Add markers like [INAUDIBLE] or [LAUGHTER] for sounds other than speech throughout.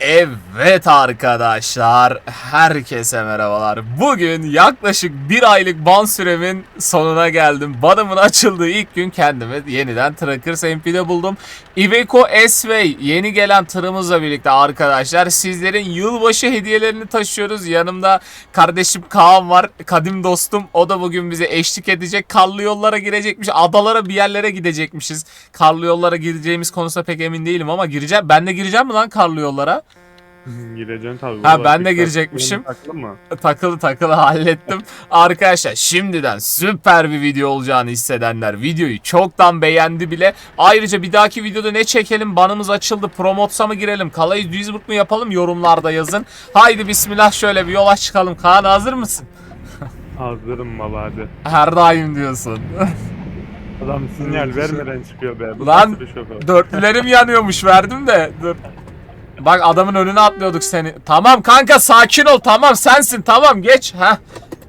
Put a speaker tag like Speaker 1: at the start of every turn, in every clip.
Speaker 1: Evet arkadaşlar, herkese merhabalar. Bugün yaklaşık bir aylık ban süremin sonuna geldim. Banımın açıldığı ilk gün kendimi yeniden Trackers MP'de buldum. Iveco S-Way yeni gelen tırımızla birlikte arkadaşlar sizlerin yılbaşı hediyelerini taşıyoruz. Yanımda kardeşim Kaan var, kadim dostum. O da bugün bize eşlik edecek. Karlı yollara girecekmiş, adalara bir yerlere gidecekmişiz. Karlı yollara gireceğimiz konusunda pek emin değilim ama gireceğim. Ben de gireceğim mi lan karlı yollara?
Speaker 2: Gireceksin tabii.
Speaker 1: Ha, ben de girecekmişim.
Speaker 2: Taklı mı? [LAUGHS]
Speaker 1: takılı takılı hallettim. Arkadaşlar şimdiden süper bir video olacağını hissedenler videoyu çoktan beğendi bile. Ayrıca bir dahaki videoda ne çekelim? Banımız açıldı. Promotsa mı girelim? Kalayı Duisburg mu yapalım? Yorumlarda yazın. Haydi bismillah şöyle bir yola çıkalım. Kaan hazır mısın? [LAUGHS]
Speaker 2: Hazırım baba hadi.
Speaker 1: Her daim diyorsun.
Speaker 2: Adam sinyal vermeden çıkıyor be. Bu
Speaker 1: Lan? Dörtlülerim yanıyormuş verdim de. Dur. Bak adamın önüne atlıyorduk seni. Tamam kanka sakin ol tamam sensin tamam geç. Heh.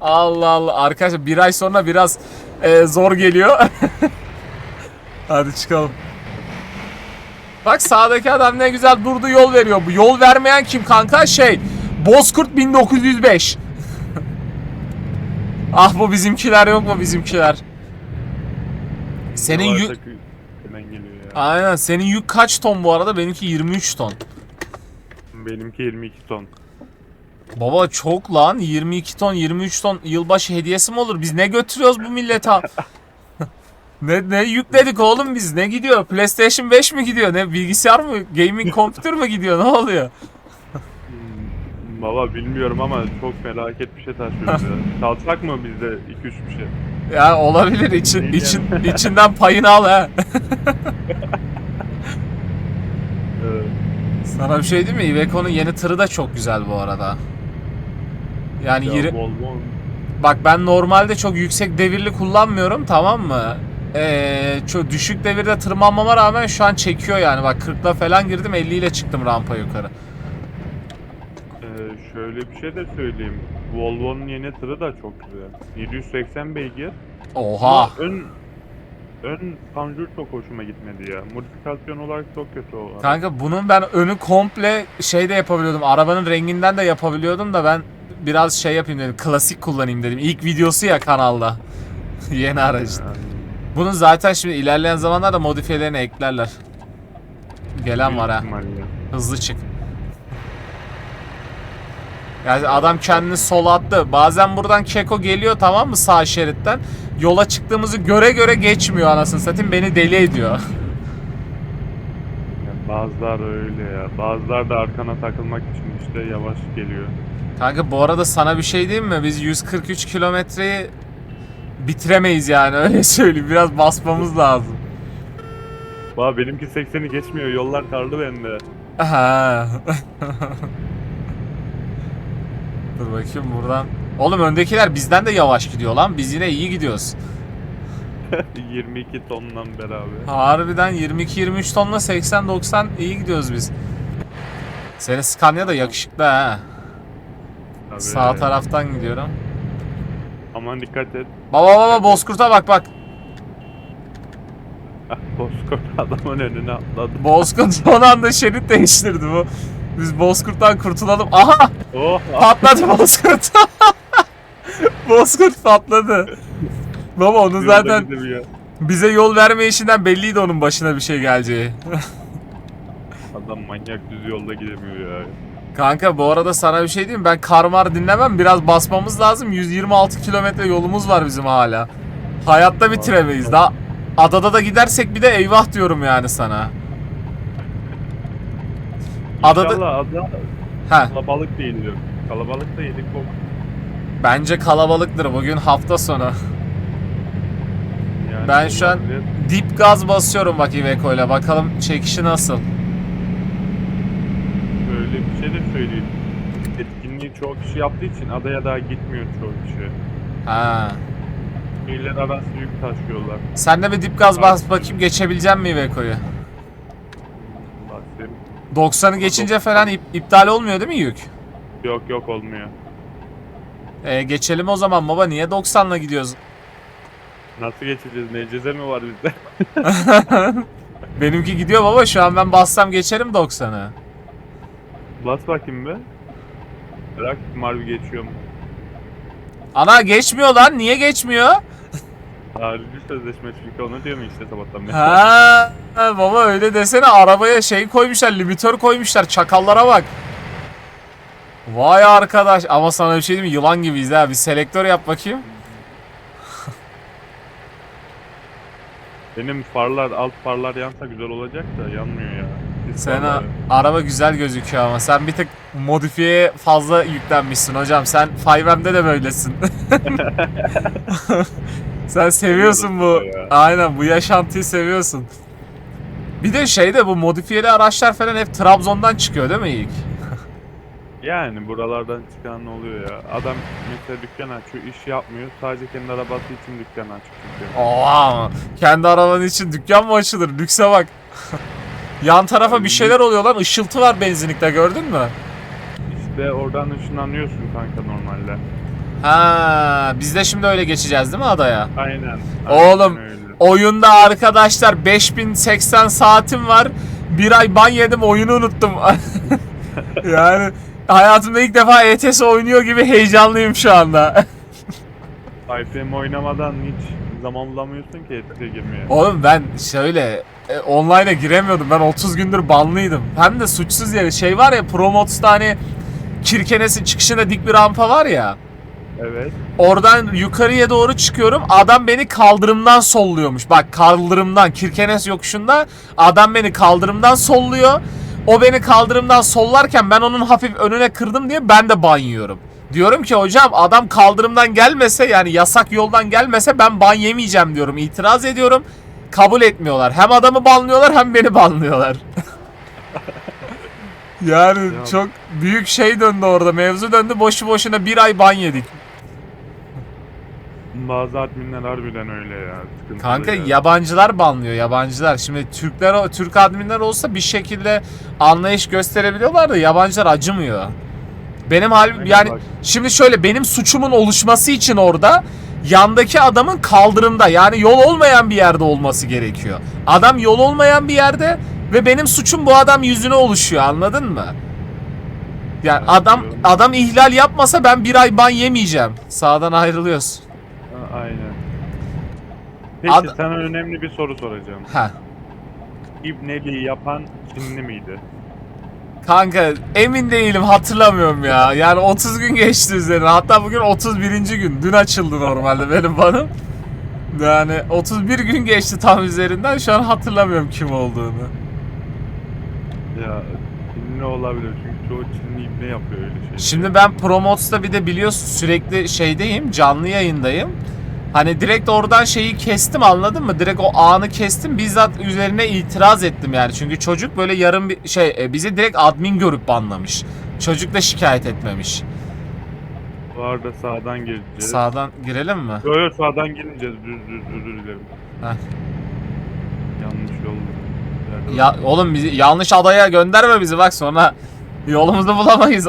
Speaker 1: Allah Allah arkadaşlar bir ay sonra biraz e, zor geliyor. [LAUGHS] Hadi çıkalım. Bak sağdaki adam ne güzel durdu yol veriyor. Bu yol vermeyen kim kanka? Şey Bozkurt 1905. [LAUGHS] ah bu bizimkiler yok mu bizimkiler? Senin yük... Aynen. Senin yük kaç ton bu arada? Benimki 23 ton.
Speaker 2: Benimki 22 ton.
Speaker 1: Baba çok lan. 22 ton, 23 ton yılbaşı hediyesi mi olur? Biz ne götürüyoruz bu millete? [LAUGHS] ne ne yükledik oğlum biz? Ne gidiyor? PlayStation 5 mi gidiyor? Ne bilgisayar mı? Gaming [LAUGHS] computer mı gidiyor? Ne oluyor?
Speaker 2: Hmm, Baba bilmiyorum ama çok felaket bir şey taşıyoruz ya. [LAUGHS] Çalsak mı bizde 2-3 bir şey?
Speaker 1: Ya olabilir. İçin, için, içinden payını al ha.
Speaker 2: Ee,
Speaker 1: Sana bir şey diyeyim mi? Iveco'nun yeni tırı da çok güzel bu arada. Yani
Speaker 2: ya
Speaker 1: yiri-
Speaker 2: Volvo
Speaker 1: Bak ben normalde çok yüksek devirli kullanmıyorum tamam mı? Ee, çok düşük devirde tırmanmama rağmen şu an çekiyor yani. Bak 40'la falan girdim 50 ile çıktım rampa yukarı.
Speaker 2: Ee, şöyle bir şey de söyleyeyim. Volvo'nun yeni tırı da çok güzel. 780 beygir.
Speaker 1: Oha.
Speaker 2: Ama Ön ön panjur çok hoşuma gitmedi ya. Modifikasyon olarak çok kötü o. araba.
Speaker 1: Kanka bunun ben önü komple şey de yapabiliyordum. Arabanın renginden de yapabiliyordum da ben biraz şey yapayım dedim. Klasik kullanayım dedim. İlk videosu ya kanalda. [LAUGHS] Yeni aracın.
Speaker 2: Yani
Speaker 1: Bunun zaten şimdi ilerleyen zamanlarda modifiyelerini eklerler. Gelen var ha. Hızlı çık. Yani adam kendini sola attı. Bazen buradan Keko geliyor tamam mı sağ şeritten. Yola çıktığımızı göre göre geçmiyor anasını satayım beni deli ediyor. [LAUGHS]
Speaker 2: Bazılar öyle ya. Bazılar da arkana takılmak için işte yavaş geliyor.
Speaker 1: Kanka bu arada sana bir şey diyeyim mi? Biz 143 kilometreyi bitiremeyiz yani [LAUGHS] öyle söyleyeyim. Biraz basmamız lazım.
Speaker 2: Baba benimki 80'i geçmiyor. Yollar karlı bende.
Speaker 1: Aha. [LAUGHS] Dur bakayım buradan. Oğlum öndekiler bizden de yavaş gidiyor lan. Biz yine iyi gidiyoruz. [LAUGHS]
Speaker 2: 22 tonla beraber.
Speaker 1: Harbiden 22-23 tonla 80-90 iyi gidiyoruz biz. Senin Scania da yakışıklı ha.
Speaker 2: Tabii.
Speaker 1: Sağ taraftan gidiyorum.
Speaker 2: Aman dikkat et.
Speaker 1: Baba baba Bozkurt'a bak bak. [LAUGHS]
Speaker 2: Bozkurt adamın önüne atladı.
Speaker 1: Bozkurt [LAUGHS] son anda şerit değiştirdi bu. Biz Bozkurt'tan kurtulalım. Aha
Speaker 2: Oh! ah,
Speaker 1: patladı Bozkurt. [LAUGHS] Bozkurt patladı. Baba onu zaten bize yol verme işinden belliydi onun başına bir şey geleceği. [LAUGHS]
Speaker 2: Adam manyak düz yolda gidemiyor ya.
Speaker 1: Kanka bu arada sana bir şey diyeyim ben karmar dinlemem biraz basmamız lazım 126 kilometre yolumuz var bizim hala Hayatta bitiremeyiz daha Adada da gidersek bir de eyvah diyorum yani sana Adada
Speaker 2: İnşallah ada
Speaker 1: ha
Speaker 2: kalabalık değildir. Kalabalık da yedik bok.
Speaker 1: bence kalabalıktır bugün hafta sonu
Speaker 2: Yani
Speaker 1: Ben şu an-. Dip gaz basıyorum bak Iveco ile bakalım çekişi nasıl
Speaker 2: Böyle bir şey de söyleyeyim. Etkinliği çoğu kişi yaptığı için adaya daha gitmiyor çoğu kişi.
Speaker 1: Ha
Speaker 2: Şehirler arası yük taşıyorlar.
Speaker 1: Sen de bir dip gaz bas bakayım geçebilecek mi Iveco'yu?
Speaker 2: Bahsedeyim.
Speaker 1: 90'ı geçince falan ip- iptal olmuyor değil mi yük?
Speaker 2: Yok yok olmuyor.
Speaker 1: E, geçelim o zaman baba niye 90'la gidiyoruz?
Speaker 2: Nasıl geçeceğiz? Necize mi var bizde? [LAUGHS]
Speaker 1: Benimki gidiyor baba şu an ben bassam geçerim 90'ı.
Speaker 2: Bas bakayım be. Bırak Marvi geçiyor mu?
Speaker 1: Ana geçmiyor lan. Niye geçmiyor?
Speaker 2: Harici sözleşme çünkü onu diyorum işte sabahtan beri.
Speaker 1: Ha, ha, baba öyle desene arabaya şey koymuşlar, limitör koymuşlar. Çakallara bak. Vay arkadaş ama sana bir şey diyeyim mi? Yılan gibiyiz ha. Bir selektör yap bakayım.
Speaker 2: Benim farlar, alt farlar yansa güzel olacak da yanmıyor ya. Sis
Speaker 1: Sen
Speaker 2: farları.
Speaker 1: araba güzel gözüküyor ama sen bir tık modifiyeye fazla yüklenmişsin hocam. Sen 5M'de de böylesin. [LAUGHS] [LAUGHS] sen seviyorsun bu. Aynen bu yaşantıyı seviyorsun. Bir de şeyde bu modifiyeli araçlar falan hep Trabzon'dan çıkıyor değil mi ilk? [LAUGHS]
Speaker 2: Yani buralardan çıkan ne oluyor ya? Adam mesela dükkan açıyor, iş yapmıyor. Sadece kendi arabası için dükkan açık çünkü.
Speaker 1: Oha kendi arabanın için dükkan mı açılır? Lükse bak. [LAUGHS] Yan tarafa bir şeyler oluyor lan. Işıltı var benzinlikte gördün mü?
Speaker 2: İşte oradan ışınlanıyorsun kanka normalde.
Speaker 1: Ha, biz de şimdi öyle geçeceğiz değil mi adaya?
Speaker 2: Aynen.
Speaker 1: Oğlum,
Speaker 2: öyle.
Speaker 1: Oyunda arkadaşlar 5080 saatim var. Bir ay ban yedim oyunu unuttum. [LAUGHS] yani hayatımda ilk defa ETS oynuyor gibi heyecanlıyım şu anda. [LAUGHS]
Speaker 2: IPM oynamadan hiç zaman bulamıyorsun ki etkiye girmeye.
Speaker 1: Oğlum ben şöyle e, online'a giremiyordum. Ben 30 gündür banlıydım. Hem de suçsuz yere şey var ya Promods'ta hani Kirkenes'in çıkışında dik bir rampa var ya.
Speaker 2: Evet.
Speaker 1: Oradan yukarıya doğru çıkıyorum. Adam beni kaldırımdan solluyormuş. Bak kaldırımdan Kirkenes yokuşunda adam beni kaldırımdan solluyor. O beni kaldırımdan sollarken ben onun hafif önüne kırdım diye ben de ban yiyorum. Diyorum ki hocam adam kaldırımdan gelmese yani yasak yoldan gelmese ben ban yemeyeceğim diyorum. İtiraz ediyorum. Kabul etmiyorlar. Hem adamı banlıyorlar hem beni banlıyorlar. [LAUGHS] yani
Speaker 2: Ya-
Speaker 1: çok büyük şey döndü orada. Mevzu döndü. Boşu boşuna bir ay ban yedik.
Speaker 2: Bazı adminler harbiden öyle ya. Sıkıntılı
Speaker 1: Kanka
Speaker 2: ya.
Speaker 1: yabancılar banlıyor yabancılar. Şimdi Türkler Türk adminler olsa bir şekilde anlayış gösterebiliyorlar da yabancılar acımıyor. Benim halim
Speaker 2: Aynen
Speaker 1: yani
Speaker 2: bak.
Speaker 1: şimdi şöyle benim suçumun oluşması için orada yandaki adamın kaldırımda yani yol olmayan bir yerde olması gerekiyor. Adam yol olmayan bir yerde ve benim suçum bu adam yüzüne oluşuyor anladın mı? Yani adam adam ihlal yapmasa ben bir ay ban yemeyeceğim. Sağdan ayrılıyoruz.
Speaker 2: Aynen. Peki
Speaker 1: Ad-
Speaker 2: sana önemli bir soru soracağım.
Speaker 1: Ha.
Speaker 2: İbneliği yapan Çinli miydi?
Speaker 1: Kanka emin değilim hatırlamıyorum ya. Yani 30 gün geçti üzerine. Hatta bugün 31. gün. Dün açıldı normalde benim banım. Yani 31 gün geçti tam üzerinden. Şu an hatırlamıyorum kim olduğunu.
Speaker 2: Ya Çinli olabilir çünkü çoğu Çinli ibne yapıyor öyle şey.
Speaker 1: Şimdi ben Promots'ta bir de biliyorsun sürekli şeydeyim. Canlı yayındayım. Hani direkt oradan şeyi kestim anladın mı? Direkt o anı kestim. Bizzat üzerine itiraz ettim yani. Çünkü çocuk böyle yarım bir şey e, bizi direkt admin görüp banlamış. Çocuk da şikayet etmemiş.
Speaker 2: Bu arada sağdan gireceğiz.
Speaker 1: Sağdan girelim mi?
Speaker 2: Yok yok sağdan girmeyeceğiz. Düz düz özür dilerim.
Speaker 1: Heh.
Speaker 2: Yanlış yol. Nerede
Speaker 1: Ya oğlum bizi yanlış adaya gönderme bizi bak sonra yolumuzu bulamayız.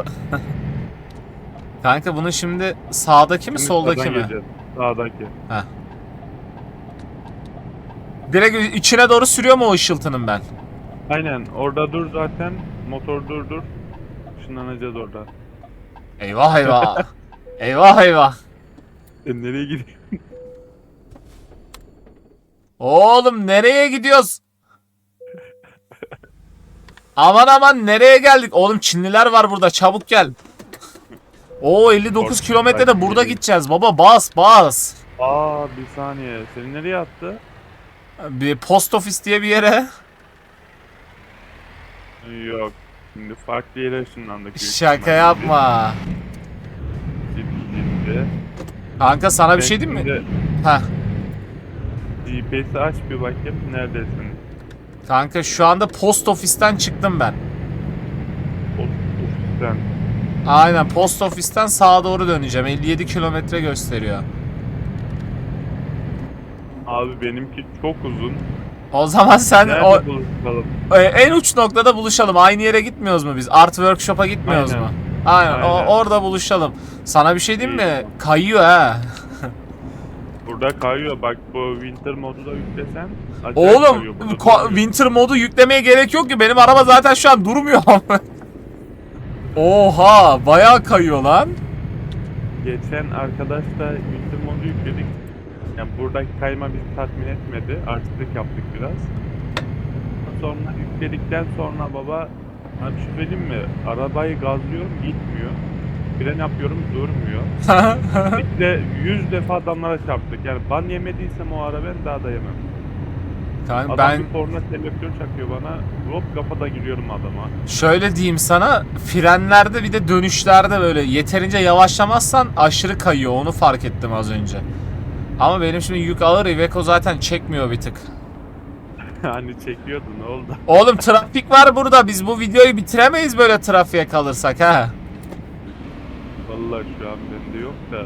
Speaker 1: [LAUGHS] Kanka bunu şimdi sağdaki mi
Speaker 2: Şimdi
Speaker 1: soldaki
Speaker 2: sağdan
Speaker 1: mi?
Speaker 2: gireceğiz. Sağdaki.
Speaker 1: Direkt içine doğru sürüyor mu o ışıltının ben?
Speaker 2: Aynen orada dur zaten. Motor dur dur. Işınlanacağız orada.
Speaker 1: Eyvah eyvah. [LAUGHS] eyvah eyvah.
Speaker 2: E, nereye gidiyorsun?
Speaker 1: Oğlum nereye gidiyoruz? Aman aman nereye geldik? Oğlum Çinliler var burada çabuk gel. Oo 59
Speaker 2: Korktum,
Speaker 1: kilometrede
Speaker 2: belki
Speaker 1: burada gideceğiz baba bas bas.
Speaker 2: Aa bir saniye. Seni nereye attı?
Speaker 1: Bir post ofis diye bir yere.
Speaker 2: Yok. Şimdi farklı yere ışınlandık. büyük
Speaker 1: Şaka
Speaker 2: ihtimalle.
Speaker 1: yapma.
Speaker 2: Şimdi.
Speaker 1: Kanka sana bir şey diyeyim mi? Heh.
Speaker 2: GPS'i aç bir bakayım. Neredesin?
Speaker 1: Kanka şu anda post ofisten çıktım ben.
Speaker 2: O, ofisten.
Speaker 1: Aynen post ofisten sağa doğru döneceğim. 57 kilometre gösteriyor.
Speaker 2: Abi benimki çok uzun.
Speaker 1: O zaman sen
Speaker 2: Nerede
Speaker 1: o
Speaker 2: buluşalım?
Speaker 1: e, en uç noktada buluşalım. Aynı yere gitmiyoruz mu biz? Art Workshop'a gitmiyoruz
Speaker 2: Aynen.
Speaker 1: mu? Aynen. o-
Speaker 2: Aynen.
Speaker 1: orada buluşalım. Sana bir şey diyeyim mi?
Speaker 2: İyi.
Speaker 1: Kayıyor ha.
Speaker 2: Burada kayıyor. Bak bu winter modu da yüklesen.
Speaker 1: Oğlum
Speaker 2: kayıyor
Speaker 1: winter modu yüklemeye gerek yok ki. Benim araba zaten şu an durmuyor. [LAUGHS] Oha bayağı kayıyor lan.
Speaker 2: Geçen arkadaşla yüklü modu yükledik. Yani buradaki kayma bizi tatmin etmedi. Artistlik yaptık biraz. Sonra yükledikten sonra baba Abi söyleyeyim mi? Arabayı gazlıyorum gitmiyor. Fren yapıyorum durmuyor. [LAUGHS] Bir de 100 defa adamlara çarptık. Yani ban yemediysem o ara ben daha da yemem.
Speaker 1: Kanka
Speaker 2: Adam
Speaker 1: ben
Speaker 2: bir korna selektör çakıyor bana. Hop kafada giriyorum adama.
Speaker 1: şöyle diyeyim sana frenlerde bir de dönüşlerde böyle yeterince yavaşlamazsan aşırı kayıyor onu fark ettim az önce. Ama benim şimdi yük ağır Iveco zaten çekmiyor bir tık. [LAUGHS]
Speaker 2: hani çekiyordu ne oldu?
Speaker 1: Oğlum trafik var burada biz bu videoyu bitiremeyiz böyle trafiğe kalırsak ha.
Speaker 2: Vallahi şu an bende yok da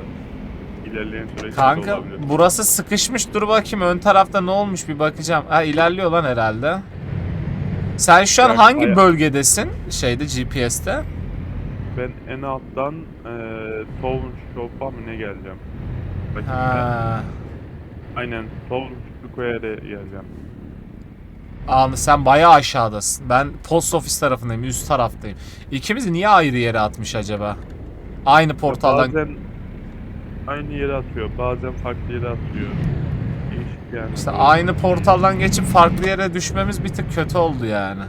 Speaker 2: ilerleyen süreçte
Speaker 1: Kanka
Speaker 2: olabilir.
Speaker 1: burası sıkışmış dur bakayım ön tarafta ne olmuş bir bakacağım. Ha ilerliyor lan herhalde. Sen şu an
Speaker 2: Yani
Speaker 1: hangi
Speaker 2: bayağı-
Speaker 1: bölgedesin şeyde GPS'te?
Speaker 2: Ben en alttan eee Town Shop'a mı ne geleceğim? Bakayım ben. Aynen Town Square'e geleceğim.
Speaker 1: Anlı sen bayağı aşağıdasın. Ben post office tarafındayım, üst taraftayım. İkimiz niye ayrı yere atmış acaba? Aynı portaldan.
Speaker 2: Bazen aynı yere atıyor, bazen farklı yere atıyor. Değişik yani.
Speaker 1: İşte aynı portaldan geçip farklı yere düşmemiz bir tık kötü oldu yani.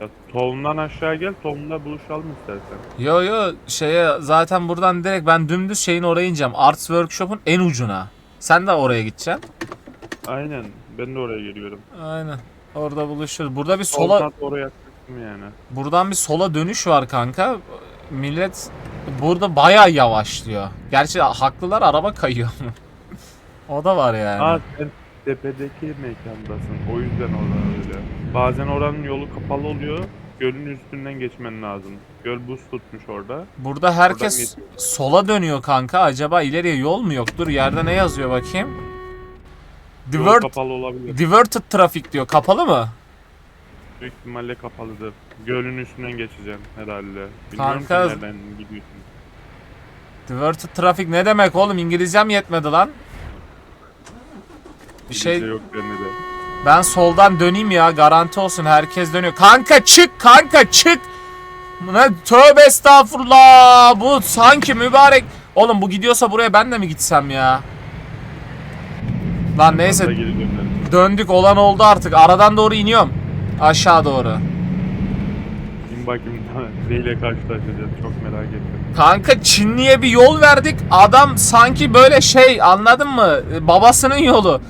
Speaker 2: Ya, Town'dan aşağı gel, Town'da buluşalım istersen.
Speaker 1: Yo yo şeye zaten buradan direkt ben dümdüz şeyin oraya ineceğim. Arts Workshop'un en ucuna. Sen de oraya gideceksin.
Speaker 2: Aynen, ben de oraya geliyorum.
Speaker 1: Aynen. Orada buluşuruz. Burada bir sola
Speaker 2: Soldan oraya yani.
Speaker 1: buradan bir sola dönüş var kanka. Millet burada bayağı yavaşlıyor. Gerçi haklılar araba kayıyor. [LAUGHS] o da var yani.
Speaker 2: Aa sen tepedeki mekandasın, o yüzden orada öyle. Bazen oranın yolu kapalı oluyor, gölün üstünden geçmen lazım. Göl buz tutmuş orada.
Speaker 1: Burada herkes sola dönüyor kanka. Acaba ileriye yol mu yok? Dur yerde ne yazıyor bakayım?
Speaker 2: Yol
Speaker 1: Divert,
Speaker 2: kapalı olabilir.
Speaker 1: diverted traffic diyor. Kapalı mı?
Speaker 2: Büyük ihtimalle kapalıdır. Gölün üstünden geçeceğim herhalde. Bilmiyorum
Speaker 1: Kanka-
Speaker 2: ki nereden gidiyorsun.
Speaker 1: Diverted traffic ne demek oğlum? İngilizcem yetmedi lan. Bir şey
Speaker 2: yok bende de.
Speaker 1: ben soldan döneyim ya garanti olsun herkes dönüyor. Kanka çık kanka çık. Ne tövbe estağfurullah. Bu sanki mübarek. Oğlum bu gidiyorsa buraya ben de mi gitsem ya? Lan neyse. Döndük olan oldu artık. Aradan doğru iniyorum. Aşağı doğru.
Speaker 2: Bin bakayım [LAUGHS] neyle karşılaşacağız çok merak ettim.
Speaker 1: Kanka Çinli'ye bir yol verdik. Adam sanki böyle şey anladın mı? Babasının yolu.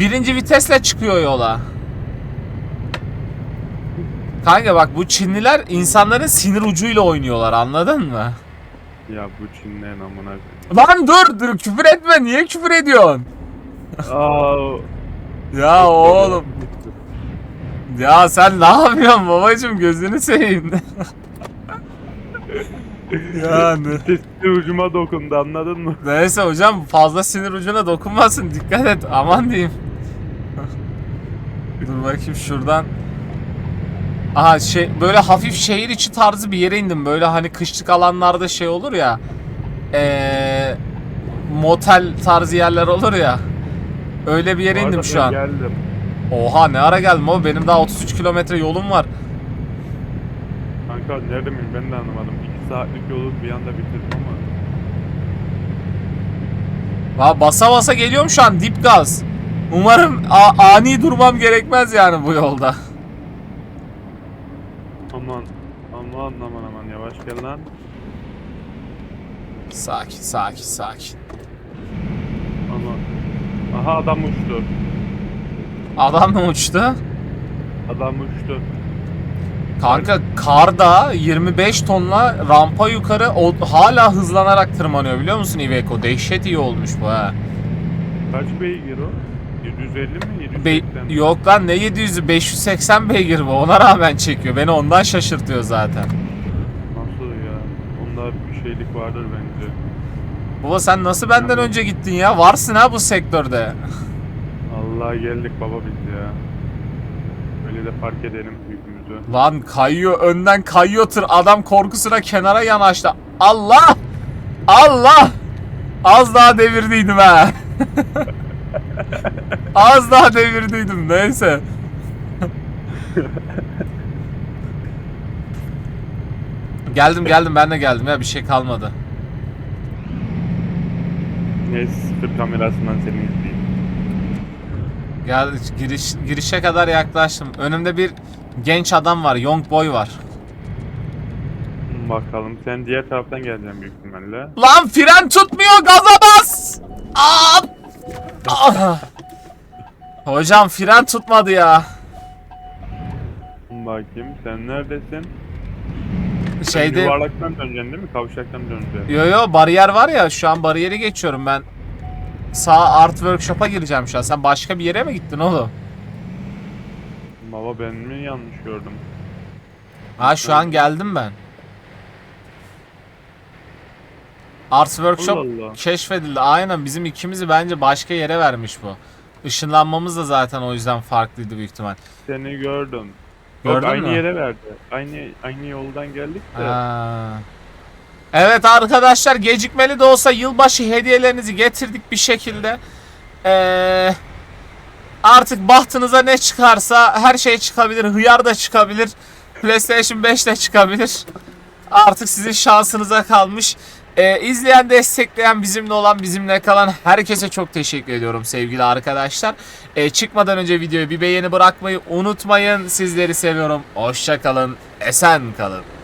Speaker 1: Birinci vitesle çıkıyor yola. Kanka bak bu Çinliler insanların sinir ucuyla oynuyorlar anladın mı?
Speaker 2: Ya bu Çinlerin amına.
Speaker 1: Lan dur dur küfür etme niye küfür ediyorsun?
Speaker 2: Aa,
Speaker 1: Ya oğlum ya sen ne yapıyorsun babacım gözünü seveyim. yani.
Speaker 2: Testi ucuma dokundu anladın mı?
Speaker 1: Neyse hocam fazla sinir ucuna dokunmasın dikkat et aman diyeyim. Dur bakayım şuradan. Aha şey böyle hafif şehir içi tarzı bir yere indim. Böyle hani kışlık alanlarda şey olur ya. Eee motel tarzı yerler olur ya. Öyle bir yere indim şu an.
Speaker 2: Geldim.
Speaker 1: Oha ne ara geldim o benim daha 33 kilometre yolum var.
Speaker 2: Kanka nerede miyim ben de anlamadım. 2 saatlik yolu bir anda bitirdim ama.
Speaker 1: Va basa basa geliyorum şu an dip gaz. Umarım ani durmam gerekmez yani bu yolda.
Speaker 2: Aman aman aman aman yavaş gel lan.
Speaker 1: Sakin sakin sakin.
Speaker 2: Aman. Aha adam uçtu.
Speaker 1: Adam mı uçtu?
Speaker 2: Adam uçtu.
Speaker 1: Kanka karda 25 tonla rampa yukarı o, hala hızlanarak tırmanıyor biliyor musun Iveco? Dehşet iyi olmuş bu ha.
Speaker 2: Kaç beygir o? 750 mi? 780
Speaker 1: Be-
Speaker 2: mi?
Speaker 1: yok lan ne 700'ü 580 beygir bu ona rağmen çekiyor. Beni ondan şaşırtıyor zaten.
Speaker 2: Nasıl ya? Onda bir şeylik vardır bence.
Speaker 1: Baba sen nasıl benden önce gittin ya? Varsın ha bu sektörde.
Speaker 2: Allah geldik baba biz ya. Öyle de fark edelim yükümüzü.
Speaker 1: Lan kayıyor önden kayıyor tır adam korkusuna kenara yanaştı. Allah! Allah! Az daha devirdiydim ha. [LAUGHS] Az daha devirdiydim neyse. Geldim geldim ben de geldim ya bir şey kalmadı.
Speaker 2: Neyse sıfır kamerasından seni izleyeyim.
Speaker 1: Gel giriş girişe kadar yaklaştım. Önümde bir genç adam var, young boy var.
Speaker 2: Bakalım sen diğer taraftan geleceksin büyük ihtimalle.
Speaker 1: Lan fren tutmuyor, gaza bas! Aa! Ah! Hocam fren tutmadı ya.
Speaker 2: Bakayım sen neredesin? Sen
Speaker 1: Şeyde
Speaker 2: Yuvarlaktan döneceksin değil mi? Kavşaktan döneceksin.
Speaker 1: Yo yo bariyer var ya şu an bariyeri geçiyorum ben. Sağ art workshop'a gireceğim şu an. Sen başka bir yere mi gittin oğlum?
Speaker 2: Baba ben mi yanlış gördüm?
Speaker 1: Ha şu an geldim ben. Art workshop
Speaker 2: Allah Allah.
Speaker 1: keşfedildi. Aynen bizim ikimizi bence başka yere vermiş bu. Işınlanmamız da zaten o yüzden farklıydı büyük ihtimal.
Speaker 2: Seni gördüm.
Speaker 1: Gördün
Speaker 2: Yok, aynı
Speaker 1: mü?
Speaker 2: yere verdi. Aynı aynı yoldan geldik de.
Speaker 1: Ha. Evet arkadaşlar gecikmeli de olsa yılbaşı hediyelerinizi getirdik bir şekilde. Ee, artık bahtınıza ne çıkarsa her şey çıkabilir. Hıyar da çıkabilir. PlayStation 5 de çıkabilir. Artık sizin şansınıza kalmış. Ee, izleyen, destekleyen, bizimle olan, bizimle kalan herkese çok teşekkür ediyorum sevgili arkadaşlar. Ee, çıkmadan önce videoya bir beğeni bırakmayı unutmayın. Sizleri seviyorum. Hoşça kalın, esen kalın.